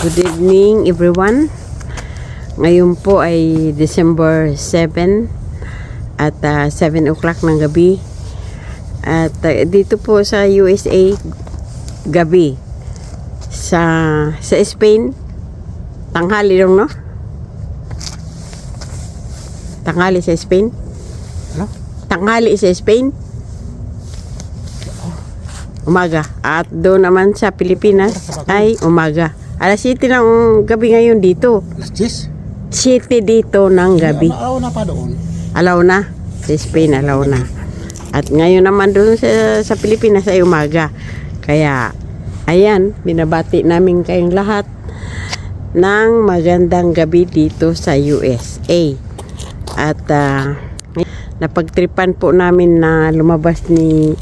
Good evening everyone. Ngayon po ay December 7 at ah, 7 o'clock ng gabi. At ah, dito po sa USA gabi sa sa Spain tanghali lang no? Tanghali sa Spain? Ano? Tanghali sa Spain? Umaga. At doon naman sa Pilipinas ay umaga. Alas 7 ng gabi ngayon dito. Alas 10. 7 dito ng gabi. Maaw na pa doon. Alaw na. Sa Spain, alaw na. At ngayon naman doon sa, sa Pilipinas ay umaga. Kaya, ayan, binabati namin kayong lahat ng magandang gabi dito sa USA. At ah, napagtripan po namin na lumabas ni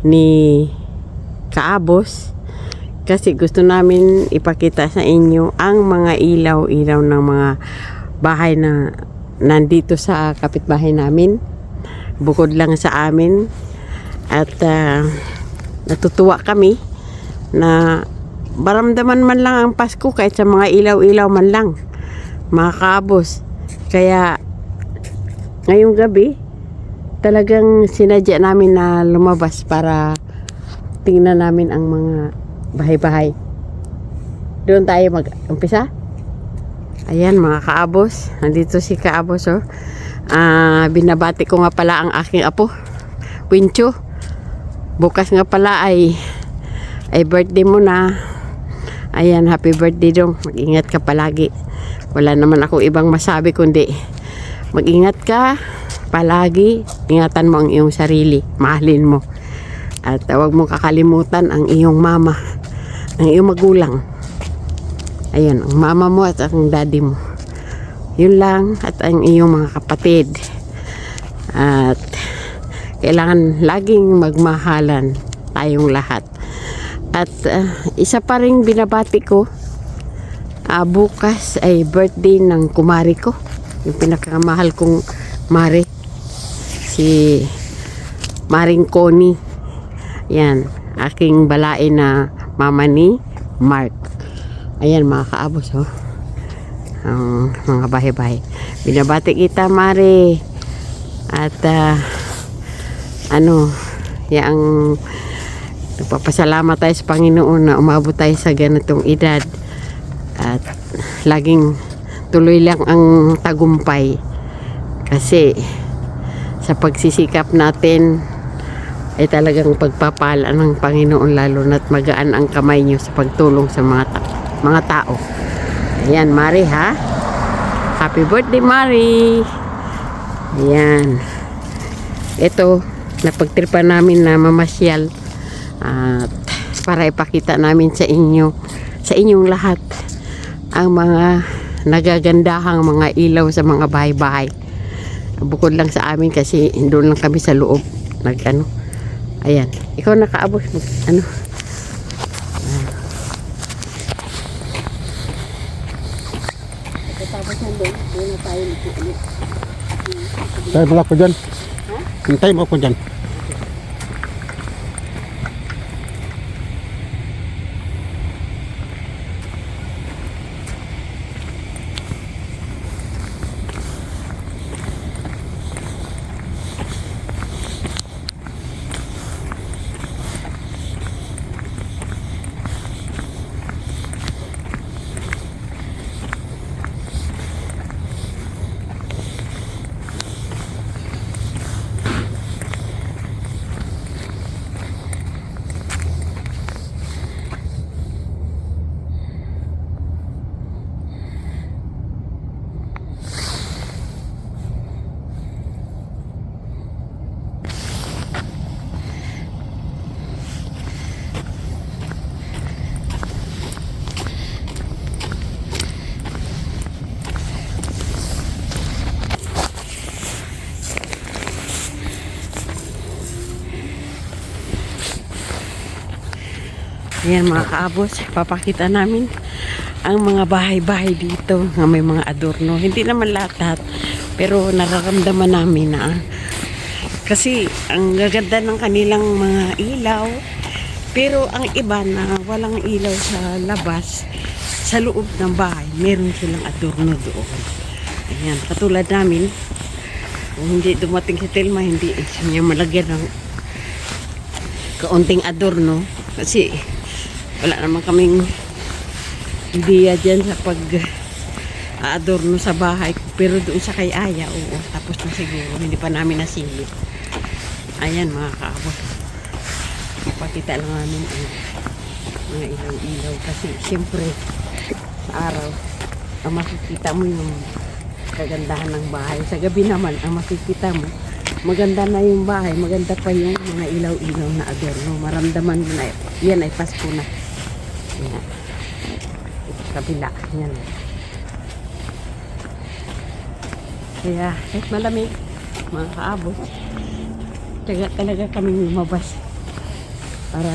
ni Kaabos kasi gusto namin ipakita sa inyo ang mga ilaw-ilaw ng mga bahay na nandito sa kapitbahay namin. Bukod lang sa amin. At ah, natutuwa kami na maramdaman man lang ang Pasko kahit sa mga ilaw-ilaw man lang. Mga kaabos. Kaya ngayong gabi talagang sinadya namin na lumabas para tingnan namin ang mga bahay-bahay doon tayo mag-umpisa Ayan mga kaabos, nandito si kaabos oh. Ah, binabati ko nga pala ang aking apo, Wincho. Bukas nga pala ay ay birthday mo na. Ayan, happy birthday dong. Mag-ingat ka palagi. Wala naman ako ibang masabi kundi mag-ingat ka palagi. Ingatan mo ang iyong sarili. Mahalin mo. At uh, huwag mo kakalimutan ang iyong mama, ang iyong magulang. Ayan, ang mama mo at ang daddy mo. Yun lang at ang iyong mga kapatid. At kailangan laging magmahalan tayong lahat. At ah, isa pa ring binabati ko, ah, bukas ay birthday ng kumari ko. Yung pinakamahal kong mari. Si Maring Connie. Yan, aking balain na mama ni Mark. Ayan mga kaabos oh. Ang mga bahay-bahay. Binabati kita Mare. At ah, ano, yang nagpapasalamat tayo sa Panginoon na umabot tayo sa ganitong edad. At laging tuloy lang ang tagumpay. Kasi sa pagsisikap natin ay talagang pagpapala ng Panginoon lalo na't magaan ang kamay nyo sa pagtulong sa mga ta- mga tao. Ayan, Mari ha. Happy birthday, Mari. Ayan. Ito, napagtripan namin na mamasyal at para ipakita namin sa inyo, sa inyong lahat, ang mga nagagandahang mga ilaw sa mga bahay-bahay. Bukod lang sa amin kasi doon lang kami sa loob. Nag ano. Ayan. Ikaw nakaabot. Ano. Tapos nandun, doon na tayo ulit. Tayo mo ako dyan. Hintay mo ako dyan. Ayan mga kaabos, papakita namin ang mga bahay-bahay dito na may mga adorno. Hindi naman lahat, pero nararamdaman namin na kasi ang gaganda ng kanilang mga ilaw pero ang iba na walang ilaw sa labas sa loob ng bahay, meron silang adorno doon. Ayan, katulad namin, kung hindi dumating si Telma, hindi niya malagyan ng kaunting adorno. Kasi wala naman kaming ideya dyan sa pag adorno sa bahay. Pero doon sa kay Aya, oo, tapos na siguro, hindi pa namin nasilip. Ayan mga kaabot. Ipakita lang namin ang mga ilaw-ilaw kasi siyempre araw ang makikita mo yung kagandahan ng bahay. Sa gabi naman ang makikita mo maganda na yung bahay, maganda pa yung mga ilaw-ilaw na adorno. Maramdaman mo na yan ay Pasko na. Yan. Ito kabila. Yan. Kaya kahit malamig, mga kaabot, Tiyaga talaga kami lumabas para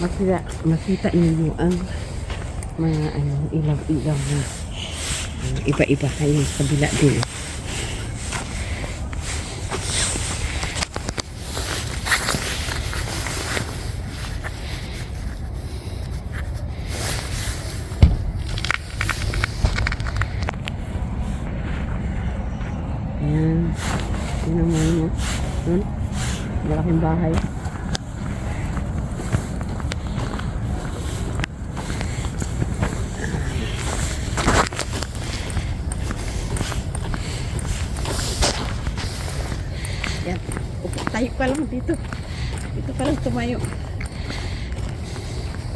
makita, makita ninyo ang mga ano, ilaw-ilaw na uh, iba-iba kayo sa kabila din. Ayan. Yun ang mga mo. Yun. Malaking bahay. Yan. Upo tayo pa lang dito. Dito pa lang tumayo.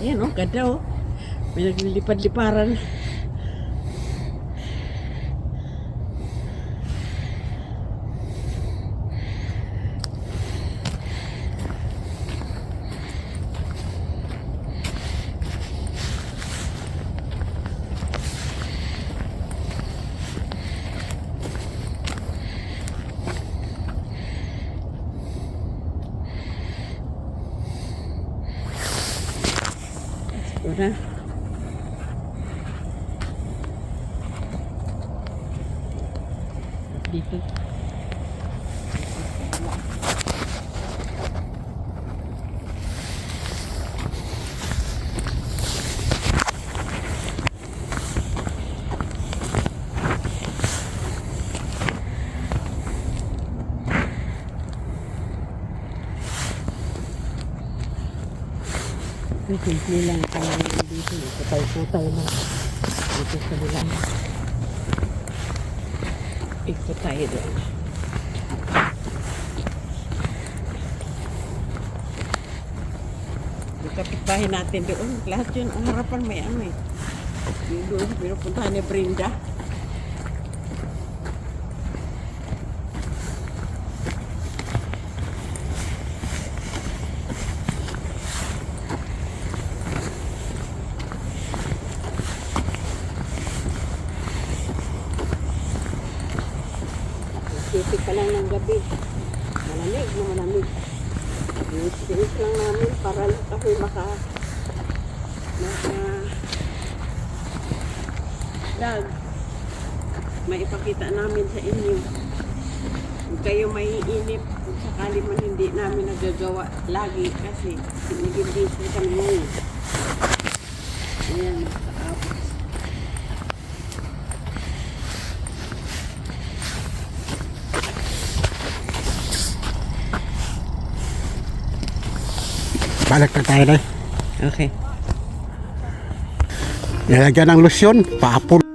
Ayan oh, ganda oh. May naglilipad-liparan. Ito na. Dito. May simple lang kami dito. Putay-putay lang. Dito sa bilang. Ikot tayo doon. Kapitbahay natin doon, lahat yun, ang harapan may ano eh. Doon, pinupuntahan ni Brenda. Sisig pa lang ng gabi. Malamig na malamig. Sinis lang namin para lang kami maka maka dag may ipakita namin sa inyo. Kung kayo may inip, kung sakali man hindi namin nagagawa lagi kasi naging busy kami. Ayan, nakaabot. Balik na tayo na. Okay. Nilagyan ng lusyon, paapon.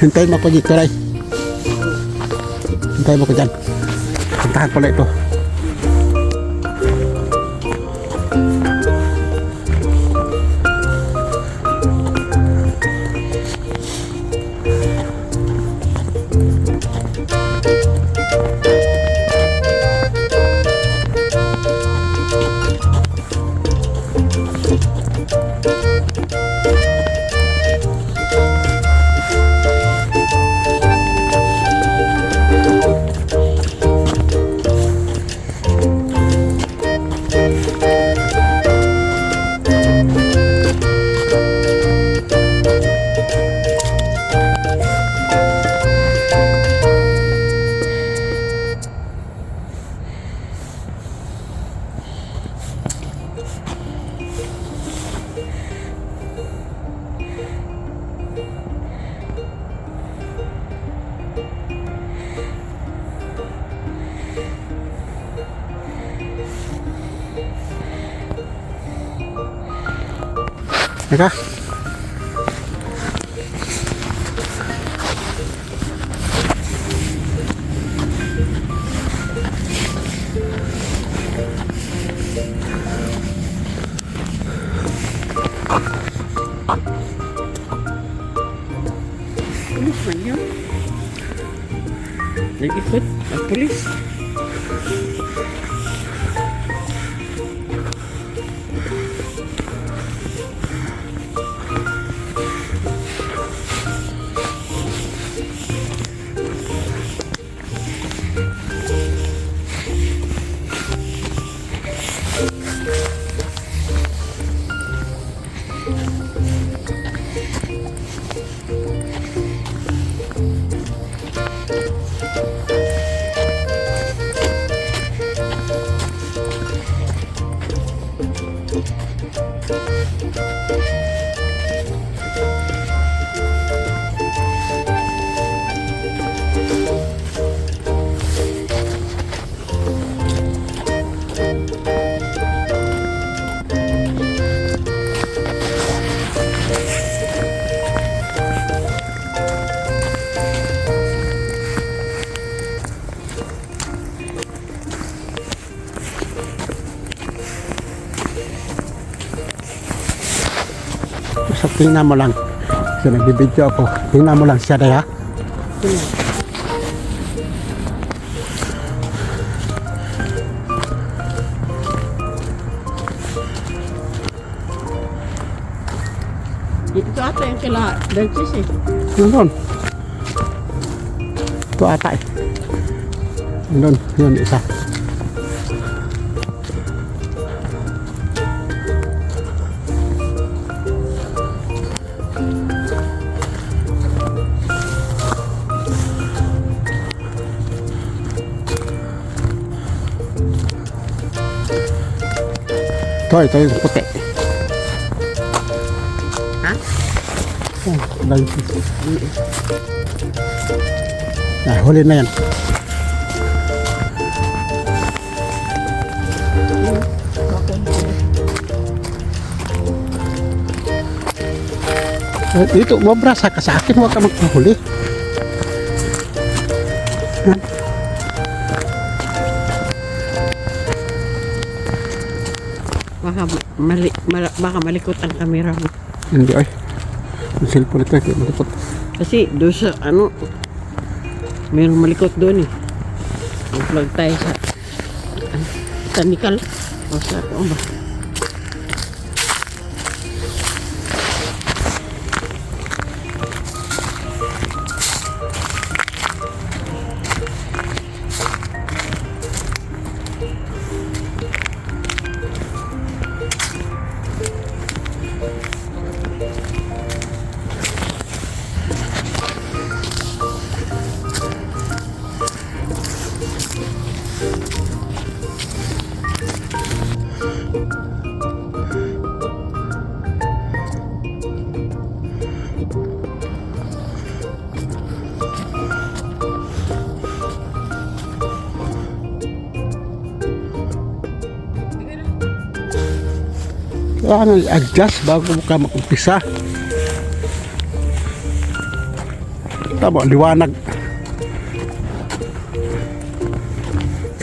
Hintayin mo ako dito, Ray. Hintayin mo ko dyan. Puntahan pala ito. Teka. Ano ba yun? Nag-ikot ang pulis. So, tingnan mo lang. Kasi nagbibideo ako. Tingnan mo lang siya day ha. Ito ata yung kila Dances eh. Yun doon. Ito ata Ito, ito yung puti. Ha? Oh, dahil Ah, huli na yan. Eh, Dito, mabrasa ka sa akin, huwag ka mali, mala- baka malikot ang camera mo. Hindi ay. Ang cellphone ito, hindi malikot. Kasi doon sa ano, mayroong malikot doon eh. Mag-vlog tayo sa ano, sa Nikal. O sa ano ba? kailangan i-adjust bago ka makumpisa tama liwanag.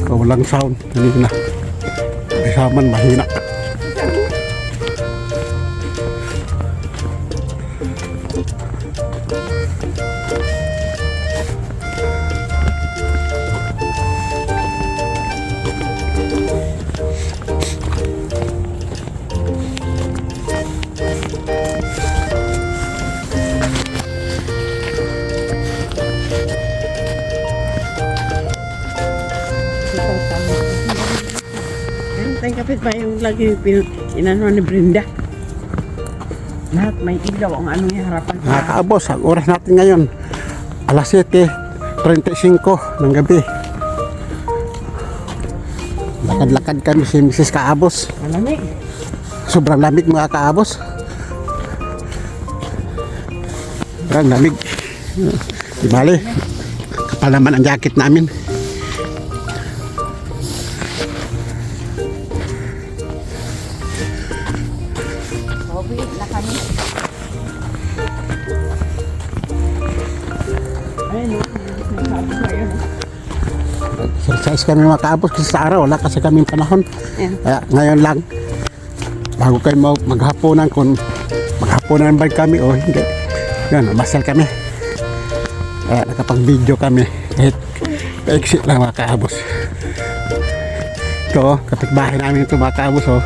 So, walang sound. Kanina Man mahina. Kapit ba yung lagi pin- inano ni Brenda? Lahat may ilaw ang ano yung harapan Mga kaabos, ang oras natin ngayon, alas 7.35 ng gabi. Lakad-lakad kami si Mrs. Kaabos. Malamig. Sobrang lamig mga kaabos. Sobrang lamig. Di bali, kapal naman ang jacket namin. Kami mga kaabos kasi sa araw, wala kasi kaming panahon. Yan. Kaya ngayon lang, bago kayo mag maghapunan kung maghapunan ba kami o hindi. Yan, masal kami. Kaya nakapag-video kami kahit pa-exit lang mga kaabos. Ito, kapitbahay namin ito mga kaabos oh.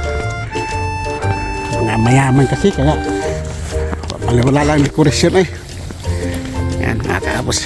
Mga mayaman kasi kaya wala, wala lang dekorasyon eh. Yan mga kaabos.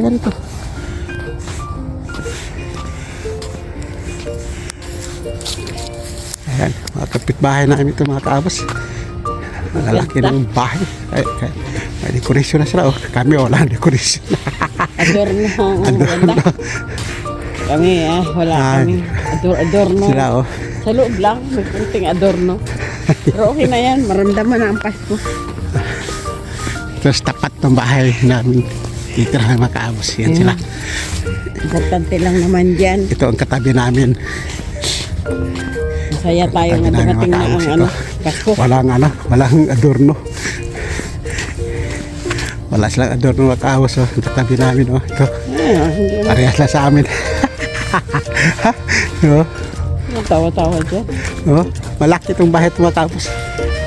Ganito. Ayan, mga kapitbahay namin ito mga kaabos. Malalaki ng bahay. Ay, ay, may dekorasyon na sila. Oh. Kami wala ang dekorasyon. Adorno ang ganda. Kami ah, wala Ay. kami. Ador adorno. sila oh. Sa loob lang, may kunting adorno. Pero okay na yan, maramdaman na ang Pasko. Tapos tapat ng bahay namin. Titirahan mga kaabos. Yan sila. Importante lang naman dyan. Ito ang katabi namin. Masaya tayo nga dumating na ang ano, ito. Pasko. Walang ano, walang adorno. Wala silang adorno mga kaabos. Oh. Ang katabi namin. Oh. Ito. Ah, hindi na. Parehas lang sa amin. oh. Tawa-tawa dyan. Oh, malaki itong bahay itong matapos.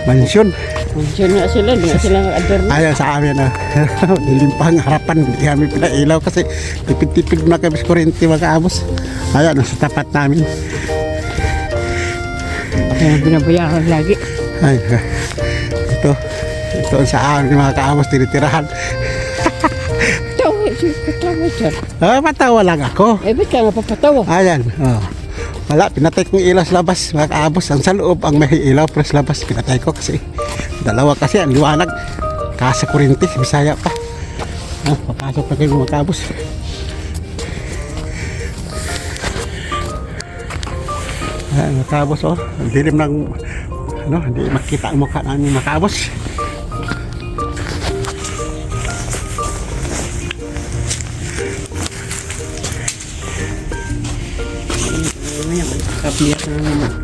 Mansyon. Diyan nga sila, di nga sila adorno. Ayaw sa amin na. Dilim pa ang harapan. Hindi kami pinailaw kasi tipid-tipid na kami sa kuryente mga kaabos. Ayan, nasa tapat namin. Kaya binabayaran lagi. Ay, ito. Ito sa amin mga kaabos. Tinitirahan. Tawa, katawa dyan. Ah, matawa lang ako. Eh, ba't ka nga papatawa? Ayan. Oh. Wala, pinatay kong ilaw sa labas mga kaabos. Ang sa loob ang may ilaw pero sa labas pinatay ko kasi dalawa kasi ang liwanag. Kasa kuryente, bisaya pa. Ah, papasok na kayo mga kaabos. Ayan, mga kaabos oh. Ang dilim ng ano, hindi makita ang mukha namin mga kaabos. Mamaya, magkakabiyak na naman.